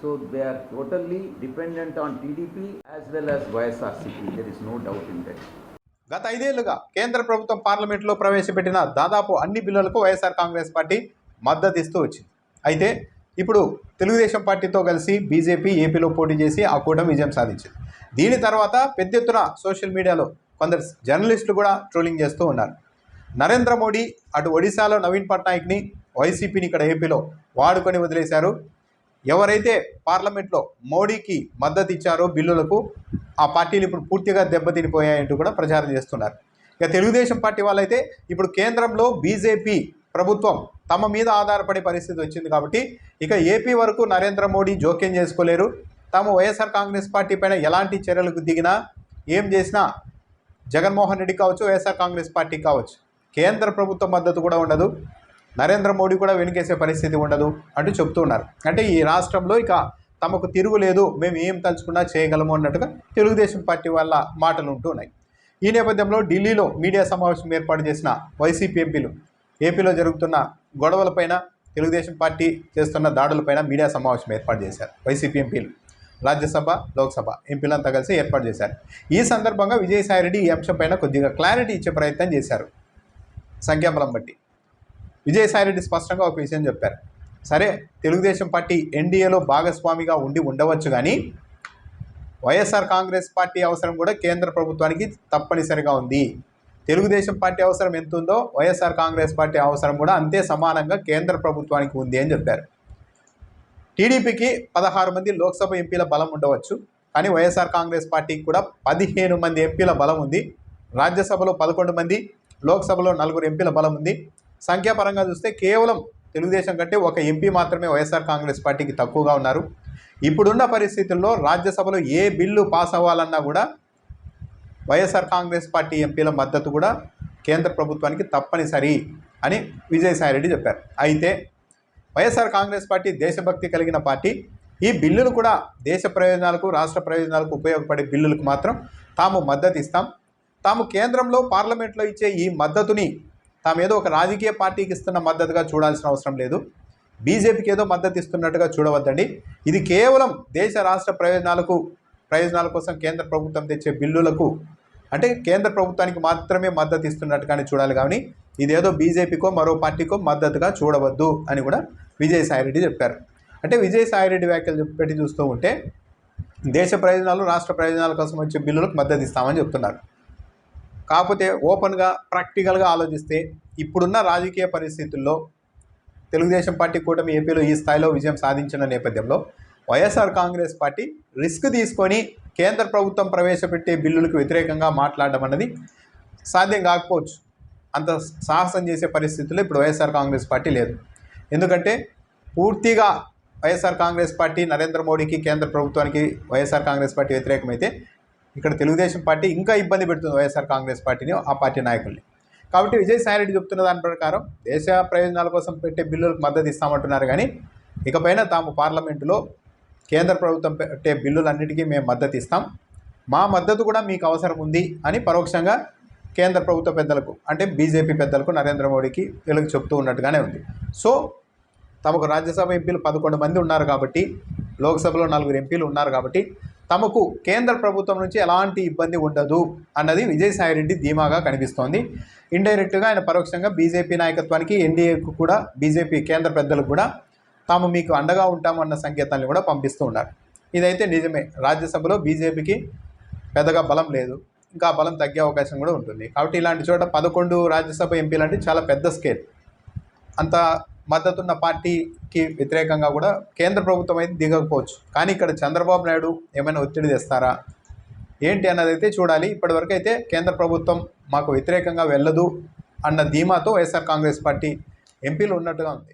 So they are totally dependent on TDP as well as YSRCP. There is no doubt in that. గత ఐదేళ్ళుగా కేంద్ర ప్రభుత్వం పార్లమెంట్లో ప్రవేశపెట్టిన దాదాపు అన్ని బిల్లులకు వైఎస్ఆర్ కాంగ్రెస్ పార్టీ మద్దతు ఇస్తూ వచ్చింది అయితే ఇప్పుడు తెలుగుదేశం పార్టీతో కలిసి బీజేపీ ఏపీలో పోటీ చేసి ఆ కూటమి విజయం సాధించింది దీని తర్వాత పెద్ద ఎత్తున సోషల్ మీడియాలో కొందరు జర్నలిస్టులు కూడా ట్రోలింగ్ చేస్తూ ఉన్నారు నరేంద్ర మోడీ అటు ఒడిశాలో నవీన్ పట్నాయక్ని వైసీపీని ఇక్కడ ఏపీలో వాడుకొని వదిలేశారు ఎవరైతే పార్లమెంట్లో మోడీకి మద్దతు ఇచ్చారో బిల్లులకు ఆ పార్టీలు ఇప్పుడు పూర్తిగా దెబ్బతినిపోయాయంటూ కూడా ప్రచారం చేస్తున్నారు. ఇక తెలుగుదేశం పార్టీ వాళ్ళైతే ఇప్పుడు కేంద్రంలో బీజేపీ ప్రభుత్వం తమ మీద ఆధారపడే పరిస్థితి వచ్చింది కాబట్టి ఇక ఏపీ వరకు నరేంద్ర మోడీ జోక్యం చేసుకోలేరు. తాము వైఎస్ఆర్ కాంగ్రెస్ పార్టీ పైన ఎలాంటి చర్యలకు దిగినా ఏం చేసినా జగన్మోహన్ రెడ్డి కావచ్చు వైఎస్ఆర్ కాంగ్రెస్ పార్టీ కావచ్చు కేంద్ర ప్రభుత్వ మద్దతు కూడా ఉండదు. నరేంద్ర మోడీ కూడా వెనుకేసే పరిస్థితి ఉండదు అంటూ చెప్తున్నారు అంటే ఈ రాష్ట్రంలో ఇక తమకు తిరుగులేదు మేము ఏం తలుచుకున్నా చేయగలము అన్నట్టుగా తెలుగుదేశం పార్టీ వాళ్ళ మాటలు ఉంటున్నాయి ఈ నేపథ్యంలో ఢిల్లీలో మీడియా సమావేశం ఏర్పాటు చేసిన వైసీపీ ఎంపీలు ఏపీలో జరుగుతున్న గొడవలపైన తెలుగుదేశం పార్టీ చేస్తున్న దాడులపైన మీడియా సమావేశం ఏర్పాటు చేశారు వైసీపీ ఎంపీలు. రాజ్యసభ లోక్సభ ఎంపీలంతా కలిసి ఏర్పాటు చేశారు. ఈ సందర్భంగా విజయసాయిరెడ్డి ఈ అంశంపైన కొద్దిగా క్లారిటీ ఇచ్చే ప్రయత్నం చేశారు. సంఖ్యాబలం బట్టి. విజయసాయిరెడ్డి స్పష్టంగా ఒక విషయం చెప్పారు. సరే తెలుగుదేశం పార్టీ ఎన్డీఏలో భాగస్వామిగా ఉండి ఉండవచ్చు కానీ వైఎస్ఆర్ కాంగ్రెస్ పార్టీ అవసరం కూడా కేంద్ర ప్రభుత్వానికి తప్పనిసరిగా ఉంది. తెలుగుదేశం పార్టీ అవసరం ఎంత ఉందో వైఎస్ఆర్ కాంగ్రెస్ పార్టీ అవసరం కూడా అంతే సమానంగా కేంద్ర ప్రభుత్వానికి ఉంది అని చెప్పారు. టీడీపీకి పదహారు మంది లోక్సభ ఎంపీల బలం ఉండవచ్చు కానీ వైఎస్ఆర్ కాంగ్రెస్ పార్టీకి కూడా పదిహేను మంది ఎంపీల బలం ఉంది. రాజ్యసభలో పదకొండు మంది లోక్సభలో నలుగురు ఎంపీల బలం ఉంది. సంఖ్యాపరంగా చూస్తే కేవలం తెలుగుదేశం కంటే ఒక ఎంపీ మాత్రమే వైఎస్ఆర్ కాంగ్రెస్ పార్టీకి తక్కువగా ఉన్నారు. ఇప్పుడున్న పరిస్థితుల్లో రాజ్యసభలో ఏ బిల్లు పాస్ అవ్వాలన్నా కూడా వైఎస్ఆర్ కాంగ్రెస్ పార్టీ ఎంపీల మద్దతు కూడా కేంద్ర ప్రభుత్వానికి తప్పనిసరి అని విజయసాయిరెడ్డి చెప్పారు. అయితే వైఎస్ఆర్ కాంగ్రెస్ పార్టీ దేశభక్తి కలిగిన పార్టీ. ఈ బిల్లులు కూడా దేశ ప్రయోజనాలకు రాష్ట్ర ప్రయోజనాలకు ఉపయోగపడే బిల్లులకు మాత్రం తాము మద్దతు ఇస్తాం తాము కేంద్రంలో పార్లమెంట్లో ఇచ్చే ఈ మద్దతుని తాము ఏదో ఒక రాజకీయ పార్టీకి ఇస్తున్న మద్దతుగా చూడాల్సిన అవసరం లేదు. బీజేపీకి ఏదో మద్దతు ఇస్తున్నట్టుగా చూడవద్దండి. ఇది కేవలం దేశ రాష్ట్ర ప్రయోజనాలకు ప్రయోజనాల కోసం కేంద్ర ప్రభుత్వం తెచ్చే బిల్లులకు అంటే కేంద్ర ప్రభుత్వానికి మాత్రమే మద్దతు ఇస్తున్నట్టుగానే చూడాలి కానీ ఇదేదో బీజేపీకో మరో పార్టీకో మద్దతుగా చూడవద్దు అని కూడా విజయసాయిరెడ్డి చెప్పారు. అంటే విజయసాయిరెడ్డి వ్యాఖ్యలు పెట్టి చూస్తూ ఉంటే దేశ ప్రయోజనాలు రాష్ట్ర ప్రయోజనాల కోసం వచ్చే బిల్లులకు మద్దతు ఇస్తామని చెప్తున్నారు. కాకపోతే ఓపెన్గా ప్రాక్టికల్గా ఆలోచిస్తే ఇప్పుడున్న రాజకీయ పరిస్థితుల్లో తెలుగుదేశం పార్టీ కూటమి ఏపీలో ఈ స్థాయిలో విజయం సాధించిన నేపథ్యంలో వైఎస్ఆర్ కాంగ్రెస్ పార్టీ రిస్క్ తీసుకొని కేంద్ర ప్రభుత్వం ప్రవేశపెట్టే బిల్లులకు వ్యతిరేకంగా మాట్లాడడం అన్నది సాధ్యం కాకపోవచ్చు. అంత సాహసం చేసే పరిస్థితుల్లో ఇప్పుడు వైఎస్ఆర్ కాంగ్రెస్ పార్టీ లేదు. ఎందుకంటే పూర్తిగా వైఎస్ఆర్ కాంగ్రెస్ పార్టీ నరేంద్ర మోడీకి కేంద్ర ప్రభుత్వానికి వైఎస్ఆర్ కాంగ్రెస్ పార్టీ వ్యతిరేకమైతే ఇక్కడ తెలుగుదేశం పార్టీ ఇంకా ఇబ్బంది పెడుతుంది వైఎస్ఆర్ కాంగ్రెస్ పార్టీని ఆ పార్టీ నాయకుల్ని. కాబట్టి విజయసాయిరెడ్డి చెప్తున్న దాని ప్రకారం దేశ ప్రయోజనాల కోసం పెట్టే బిల్లులకు మద్దతు ఇస్తామంటున్నారు కానీ ఇకపైన తాము పార్లమెంటులో కేంద్ర ప్రభుత్వం పెట్టే బిల్లులన్నిటికీ మేము మద్దతు ఇస్తాం. మా మద్దతు కూడా మీకు అవసరం ఉంది అని పరోక్షంగా కేంద్ర ప్రభుత్వ పెద్దలకు అంటే బీజేపీ పెద్దలకు నరేంద్ర మోడీకి వీళ్ళకి చెప్తూ ఉన్నట్టుగానే ఉంది. సో తమకు రాజ్యసభ ఎంపీలు పదకొండు మంది ఉన్నారు కాబట్టి లోక్సభలో నలుగురు ఎంపీలు ఉన్నారు కాబట్టి తమకు కేంద్ర ప్రభుత్వం నుంచి ఎలాంటి ఇబ్బంది ఉండదు అన్నది విజయసాయిరెడ్డి ధీమాగా కనిపిస్తోంది. ఇండైరెక్ట్గా ఆయన పరోక్షంగా బీజేపీ నాయకత్వానికి ఎన్డీఏకు కూడా బీజేపీ కేంద్ర పెద్దలకు కూడా తాము మీకు అండగా ఉంటామన్న సంకేతాలను కూడా పంపిస్తూ ఉన్నారు. ఇదైతే నిజమే. రాజ్యసభలో బీజేపీకి పెద్దగా బలం లేదు. ఇంకా బలం తగ్గే అవకాశం కూడా ఉంటుంది. కాబట్టి ఇలాంటి చోట పదకొండు రాజ్యసభ ఎంపీలు అంటే చాలా పెద్ద స్కేల్. అంత మద్దతున్న పార్టీకి వ్యతిరేకంగా కూడా కేంద్ర ప్రభుత్వం అయితే దిగకపోవచ్చు. కానీ ఇక్కడ చంద్రబాబు నాయుడు ఏమైనా ఒత్తిడి తెస్తారా? ఏంటి అన్నది అయితే చూడాలి. ఇప్పటివరకు అయితే కేంద్ర ప్రభుత్వం మాకు వ్యతిరేకంగా వెళ్ళదు అన్న ధీమాతో వైఎస్ఆర్ కాంగ్రెస్ పార్టీ ఎంపీలు ఉన్నట్టుగా ఉంది.